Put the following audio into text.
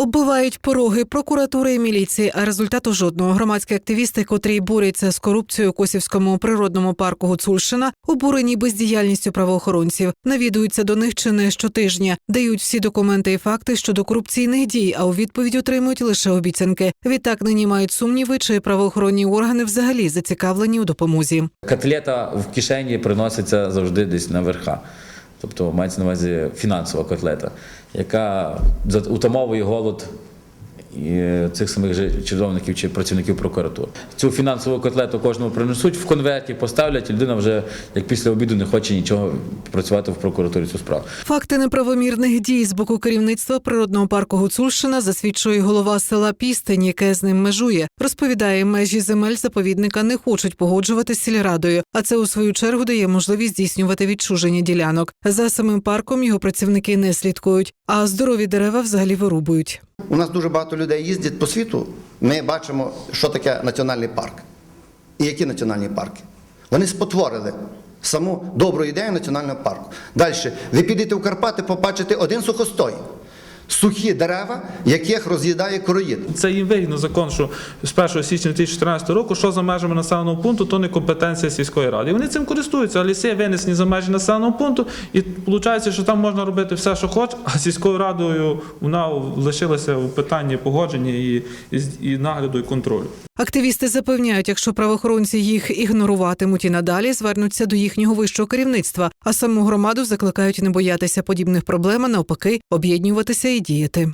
Оббивають пороги прокуратури і міліції, а результату жодного. Громадські активісти, котрі борються з корупцією у Косівському природному парку Гуцульщина, обурені бездіяльністю правоохоронців, навідуються до них чи не щотижня, дають всі документи і факти щодо корупційних дій, а у відповідь отримують лише обіцянки. Відтак нині мають сумніви, чи правоохоронні органи взагалі зацікавлені у допомозі. Котлета в кишені приноситься завжди десь на верха. Тобто мається на увазі фінансова котлета, яка утамовує голод цих самих же чиновників чи працівників прокуратури. Цю фінансову котлету кожному принесуть в конверті, поставлять, і людина вже як після обіду не хоче нічого працювати в прокуратурі цю справу. Факти неправомірних дій з боку керівництва природного парку Гуцульщина засвідчує голова села Пістень, яке з ним межує. Розповідає, межі земель заповідника не хочуть погоджувати з сільрадою, а це у свою чергу дає можливість здійснювати відчуження ділянок. За самим парком його працівники не слідкують, а здорові дерева взагалі вирубують. У нас дуже багато людей їздять по світу. Ми бачимо, що таке національний парк. І які національні парки. Вони спотворили саму добру ідею національного парку. Далі, ви підете в Карпати, побачите один сухостой. Сухі дерева, яких роз'їдає короїд. Це їм вигідно закон, що з 1 січня 2014 року, що за межами населеного пункту, то не компетенція сільської ради. І вони цим користуються, а ліси винесені за межі населеного пункту, і виходить, що там можна робити все, що хочеш, а сільською радою вона лишилася у питанні погодження і, і, і нагляду і контролю. Активісти запевняють, якщо правоохоронці їх ігноруватимуть і надалі, звернуться до їхнього вищого керівництва, а саму громаду закликають не боятися подібних проблем, а навпаки, об'єднуватися і діяти.